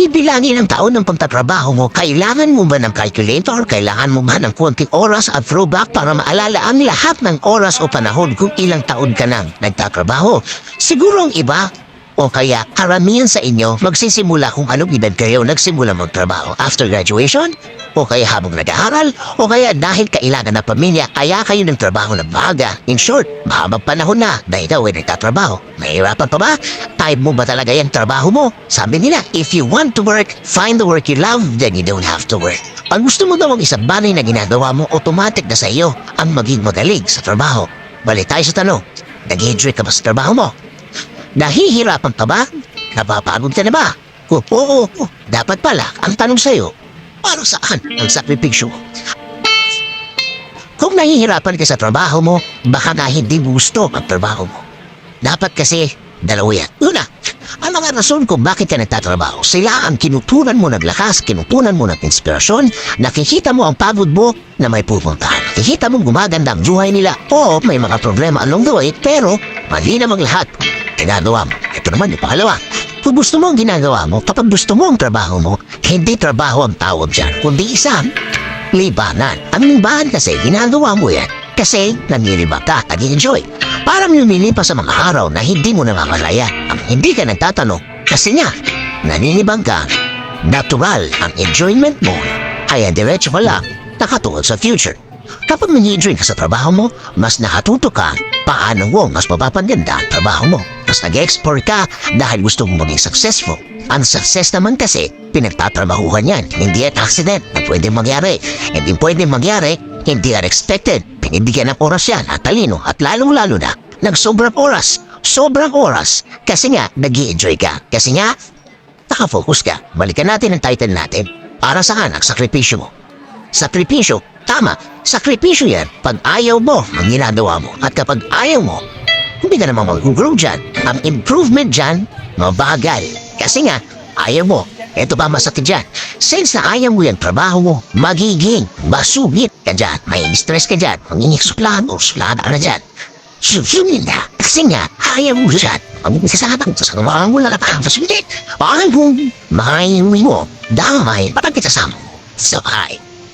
bibilangin ang taon ng pagtatrabaho mo, kailangan mo ba ng calculator? Kailangan mo ba ng konting oras at throwback para maalala ang lahat ng oras o panahon kung ilang taon ka nang nagtatrabaho? Siguro ang iba o kaya karamihan sa inyo magsisimula kung anong edad kayo nagsimula magtrabaho after graduation o kaya habang nag-aaral o kaya dahil kailangan ng pamilya kaya kayo ng trabaho ng baga. In short, mahabang panahon na na ikaw ay nagtatrabaho. Mahirapan pa ba? Type mo ba talaga yung trabaho mo? Sabi nila, if you want to work, find the work you love, then you don't have to work. Pag gusto mo daw ang isang bagay na ginagawa mo, automatic na sa iyo ang maging magaling sa trabaho. Balik tayo sa tanong, nag-enjoy ka ba sa trabaho mo? Nahihirapan ka ba? Napapagod ka na ba? Oo, oo, oo. Dapat pala, ang tanong sa'yo, para saan ang sakripisyo? Kung nahihirapan ka sa trabaho mo, baka nga hindi gusto ang trabaho mo. Dapat kasi, dalawa yan. Una, ang mga rason kung bakit ka nagtatrabaho, sila ang kinutunan mo ng lakas, kinutunan mo ng inspirasyon, nakikita mo ang pagod mo na may pupuntahan. Nakikita mo gumaganda ang buhay nila. Oo, may mga problema along the way, pero mali namang lahat ginagawa mo. Ito naman yung pangalawa. Kung gusto mo ang ginagawa mo, kapag gusto mo ang trabaho mo, hindi trabaho ang tawag dyan, kundi isang libanan. Ang libanan kasi ginagawa mo yan kasi nanginibag ka, nag-enjoy. Parang lumilipas sa mga araw na hindi mo namamalaya. Ang hindi ka nagtatanong kasi nga, naninibag ka, natural ang enjoyment mo, kaya diretso ka lang nakatuon sa future. Kapag nag-enjoy ka sa trabaho mo, mas nakatuto ka paano mo mas mapapaganda ang trabaho mo. Mas nag-explore ka dahil gusto mo maging successful. Ang success naman kasi, pinagtatrabahuhan yan. Hindi at accident na pwede mangyari. Hindi pwede mangyari, hindi unexpected. Pinibigyan ng oras yan at talino at lalong-lalo na, nagsobrang oras. Sobrang oras. Kasi nga, nag enjoy ka. Kasi nga, nakafocus ka. Balikan natin ang title natin. Para saan ang sakripisyo mo? Sakripisyo, tama, sakripisyo yan pag ayaw mo ang ginagawa mo. At kapag ayaw mo, hindi ka naman mag-grow dyan. Ang improvement dyan, mabagal. Kasi nga, ayaw mo. Ito ba masakit dyan? Since na ayaw mo yung trabaho mo, magiging masugit ka dyan. May stress ka dyan. Magiging suplahan o suplahan ka na dyan. Susunin na. Kasi nga, ayaw mo dyan. Ang kasabang sa mga wala na fasilite. Paano kung mahiwi mo, damay, patag kita sa mo. Sa bahay.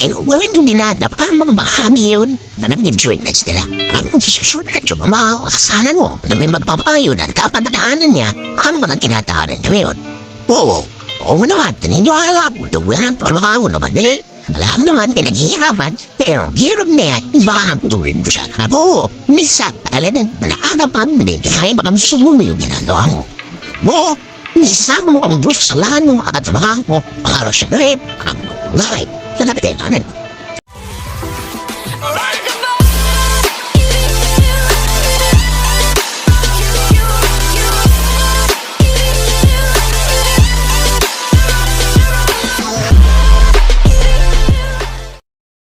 Eh, kuwento nila, napaka mga bahagi yun na nag-enjoy next nila. Ang kung sisusunod yung mga kasalan mo na may magpapayo na kapadadaanan niya, ba nang tinatahanan niya yun? Oo, oo naman, tininiwala ko, duwihan, trabaho naman eh. Alam naman, pinaghihirapan, pero hirap na yan, baka tuwin ko siya. Oo, minsan, alam na, mo din, kaya baka susumo yung ginagawa mo. Oo, minsan mo ang Diyos sa lahat ng mga katrabaho mo, para siya rin, ang life, na napitinanan.